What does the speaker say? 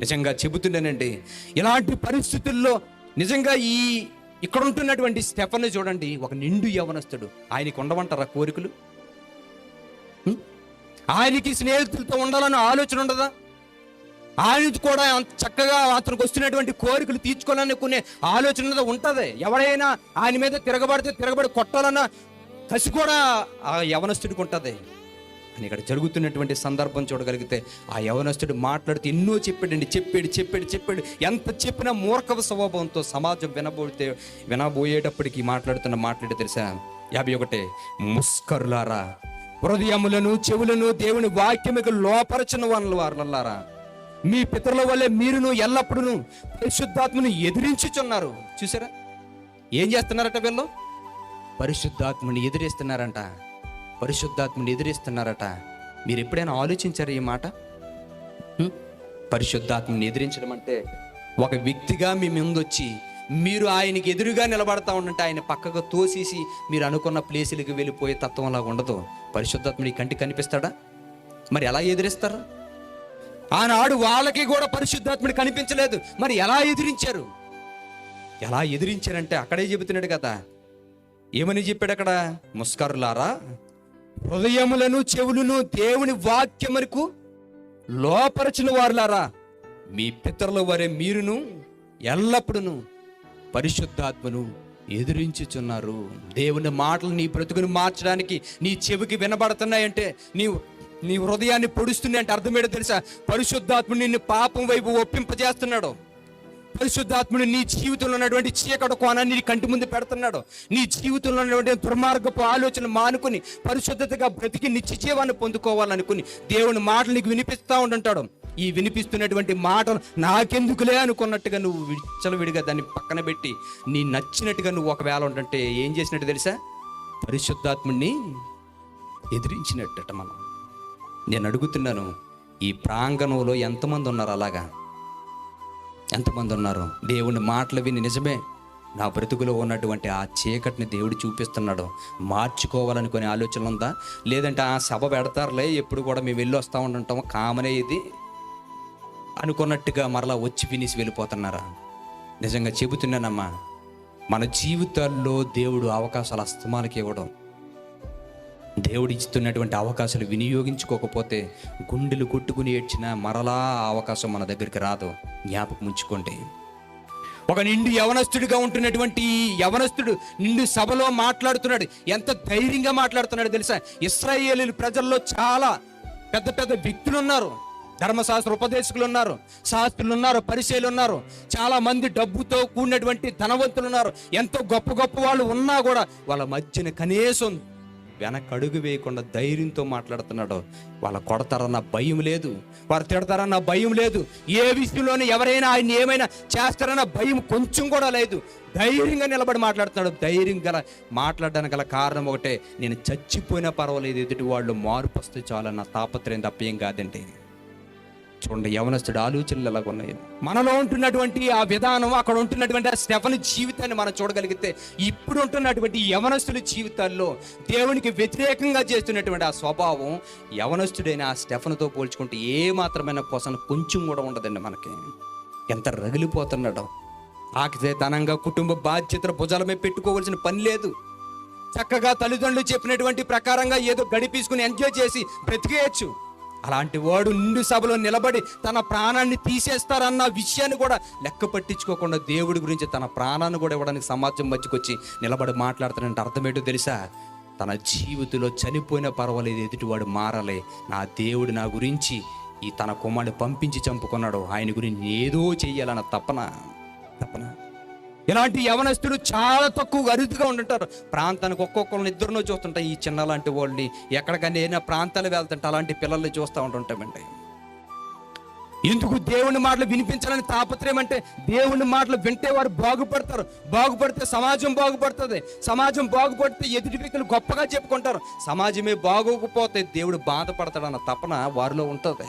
నిజంగా చెబుతున్నానండి ఇలాంటి పరిస్థితుల్లో నిజంగా ఈ ఇక్కడ ఉంటున్నటువంటి స్టెఫన్ చూడండి ఒక నిండు యవనస్తుడు. ఆయనకి ఉండమంటారా కోరికలు? ఆయనకి స్నేహితులతో ఉండాలన్న ఆలోచన ఉండదా? ఆయన కూడా అంత చక్కగా అతనికి వస్తున్నటువంటి కోరికలు తీర్చుకోవాలనుకునే ఆలోచన ఉంటుంది. ఎవరైనా ఆయన మీద తిరగబడితే తిరగబడి కొట్టాలన్న కసి కూడా ఆ యవనస్తుడికి ఉంటుంది. అని ఇక్కడ జరుగుతున్నటువంటి సందర్భం చూడగలిగితే ఆ యవనస్తుడు మాట్లాడుతూ ఎన్నో చెప్పాడండి చెప్పాడు చెప్పాడు చెప్పాడు. ఎంత చెప్పినా మూర్ఖవ స్వభావంతో సమాజం వినబోతే వినబోయేటప్పటికి మాట్లాడుతున్న మాట్లాడి తెలుసా? యాభై ఒకటే ముస్కరులారా హృదయములను చెవులను దేవుని వాక్యముకు లోపరచిన వాళ్ళ వారులారా మీ పితరుల వల్లే మీరును ఎల్లప్పుడూ పరిశుద్ధాత్మను ఎదిరించుచున్నారు. చూసారా? ఏం చేస్తున్నారట వీళ్ళు? పరిశుద్ధాత్మని ఎదిరిస్తున్నారంట. పరిశుద్ధాత్మని ఎదిరిస్తున్నారట. మీరు ఎప్పుడైనా ఆలోచించారు ఈ మాట? పరిశుద్ధాత్మని ఎదిరించడం అంటే ఒక వ్యక్తిగా మీ ముందు వచ్చి మీరు ఆయనకి ఎదురుగా నిలబడతా ఉండంటే ఆయన పక్కకు తోసేసి మీరు అనుకున్న ప్లేసులకి వెళ్ళిపోయే తత్వంలా ఉండదు. పరిశుద్ధాత్ముడి కంటికి కనిపిస్తాడా? మరి ఎలా ఎదిరిస్తారు? ఆనాడు వాళ్ళకి కూడా పరిశుద్ధాత్ముడు కనిపించలేదు. మరి ఎలా ఎదిరించారు? ఎలా ఎదిరించారంటే అక్కడే చెబుతున్నాడు కదా. ఏమని చెప్పాడు అక్కడ? ముస్కరులారా? హృదయములను చెవులను దేవుని వాక్యమునకు లోపరచిన వారులారా. మీ పితరుల వారే మీరును ఎల్లప్పుడూ పరిశుద్ధాత్మను ఎదిరించుచున్నారు. దేవుని మాటలు నీ బ్రతుకును మార్చడానికి నీ చెవికి వినబడుతున్నాయంటే నీవు నీ హృదయాన్ని పొడుస్తున్నాయంటే అంటే అర్థమేటో తెలుసా? పరిశుద్ధాత్మ నిన్ను పాపం వైపు ఒప్పింపజేస్తున్నాడు. పరిశుద్ధాత్ముడు నీ జీవితంలో ఉన్నటువంటి చీకటి కోణాన్ని నీ కంటి ముందు పెడుతున్నాడు. నీ జీవితంలో ఉన్నటువంటి దుర్మార్గపు ఆలోచన మానుకుని పరిశుద్ధతగా బ్రతికి నిత్య జీవాన్ని పొందుకోవాలనుకుని దేవుని మాటలు నీకు వినిపిస్తూ ఉంటుంటాడు ఈ వినిపిస్తున్నటువంటి మాటలు నాకెందుకులే అనుకున్నట్టుగా నువ్వు విచ్చలవిడిగా దాన్ని పక్కన పెట్టి నీ నచ్చినట్టుగా నువ్వు ఒకవేళ ఉంటుంటే ఏం చేసినట్టు తెలుసా? పరిశుద్ధాత్ముడిని ఎదిరించినట్టట మనం. నేను అడుగుతున్నాను ఈ ప్రాంగణంలో ఎంతమంది ఉన్నారు అలాగా? ఎంతమంది ఉన్నారు? దేవుని మాటలు విని నిజమే. నా బ్రతుకులో ఉన్నటువంటి ఆ చీకటిని దేవుడు చూపిస్తున్నాడు. మార్చుకోవాలనుకునే ఆలోచన ఉందా? లేదంటే ఆ సభ పెడతారులే ఎప్పుడు కూడా మేము వెళ్ళి వస్తూ ఉండటం. కామనే ఇది. అనుకున్నట్టుగా మరలా వచ్చి వినేసి వెళ్ళిపోతున్నారా? నిజంగా చెబుతున్నానమ్మా మన జీవితాల్లో దేవుడు అవకాశాలు అస్తమాలకి ఇవ్వడం. దేవుడు ఇస్తున్నటువంటి అవకాశాలు వినియోగించుకోకపోతే గుండెలు కొట్టుకుని ఏడ్చిన మరలా అవకాశం మన దగ్గరికి రాదు. జ్ఞాపకం ఉంచుకోండి. ఒక నిండు యవనస్తుడిగా ఉంటున్నటువంటి యవనస్తుడు నిండు సభలో మాట్లాడుతున్నాడు. ఎంత ధైర్యంగా మాట్లాడుతున్నాడు తెలుసా? ఇస్రాయేలీ ప్రజల్లో చాలా పెద్ద పెద్ద వ్యక్తులు ఉన్నారు ధర్మశాస్త్ర ఉపదేశకులు ఉన్నారు శాస్త్రులు ఉన్నారు పరిచయలు ఉన్నారు చాలా మంది డబ్బుతో కూడినటువంటి ధనవంతులు ఉన్నారు ఎంతో గొప్ప గొప్ప వాళ్ళు ఉన్నా కూడా వాళ్ళ మధ్యన కనీసం వెనక అడుగు వేయకుండా ధైర్యంతో మాట్లాడుతున్నాడు వాళ్ళ కొడతారన్న భయం లేదు వారు తిడతారన్న భయం లేదు. ఏ విషయంలోనే ఎవరైనా ఆయన ఏమైనా చేస్తారన్న భయం కొంచెం కూడా లేదు. ధైర్యంగా నిలబడి మాట్లాడుతున్నాడు. ధైర్యం గల మాట్లాడడానికి గల కారణం ఒకటే నేను చచ్చిపోయినా పర్వాలేదు ఎదుటి వాళ్ళు మార్పు వస్తే చాలన్న తాపత్రయం తప్పేం కాదండి. చూడండి యవనస్తుడు ఆలోచనలు ఎలాగ ఉన్నాయి మనలో ఉంటున్నటువంటి ఆ విధానం అక్కడ ఉంటున్నటువంటి ఆ స్టెఫన్ జీవితాన్ని మనం చూడగలిగితే ఇప్పుడు ఉంటున్నటువంటి యవనస్తుల జీవితాల్లో దేవునికి వ్యతిరేకంగా చేస్తున్నటువంటి ఆ స్వభావం యవనస్తుడైన ఆ స్టెఫన్తో పోల్చుకుంటే ఏ మాత్రమైన కోసం కొంచెం కూడా ఉండదండి మనకి. ఎంత రగిలిపోతున్నాడో. ఆకితనంగా కుటుంబ బాధ్యతల భుజాల మీద పెట్టుకోవాల్సిన పని లేదు. చక్కగా తల్లిదండ్రులు చెప్పినటువంటి ప్రకారంగా ఏదో గడిపీసుకుని ఎంజాయ్ చేసి బ్రతికేయచ్చు. అలాంటి వాడు నిండు సభలో నిలబడి తన ప్రాణాన్ని తీసేస్తారన్న విషయాన్ని కూడా లెక్క పట్టించుకోకుండా దేవుడి గురించి తన ప్రాణాన్ని కూడా ఇవ్వడానికి సమాజం మధ్యకొచ్చి నిలబడి మాట్లాడుతానంటే అర్థమేటో తెలుసా? తన జీవితంలో చనిపోయినా పర్వాలేదు ఎదుటివాడు మారాలి. నా దేవుడు నా గురించి ఈ తన కుమారుడు పంపించి చంపుకున్నాడు. ఆయన గురించి ఏదో చెయ్యాలన్న తపన తపన. ఇలాంటి యవనస్తుడు చాలా తక్కువ అరుదుగా ఉంటుంటారు ప్రాంతానికి ఒక్కొక్కరిని ఇద్దరునో చూస్తుంటాయి. ఈ చిన్న లాంటి వాళ్ళని ఎక్కడికైనా ఏదైనా ప్రాంతాలు వెళ్తుంటే అలాంటి పిల్లల్ని చూస్తూ ఉంటుంటామండి ఎందుకు దేవుని మాటలు వినిపించాలని తాపత్రయం అంటే దేవుని మాటలు వింటే వారు బాగుపడతారు. బాగుపడితే సమాజం బాగుపడుతుంది. సమాజం బాగుపడితే ఎదుటి వ్యక్తులు గొప్పగా చెప్పుకుంటారు. సమాజమే బాగోకపోతే దేవుడు బాధపడతాడన్న తపన వారిలో ఉంటుంది.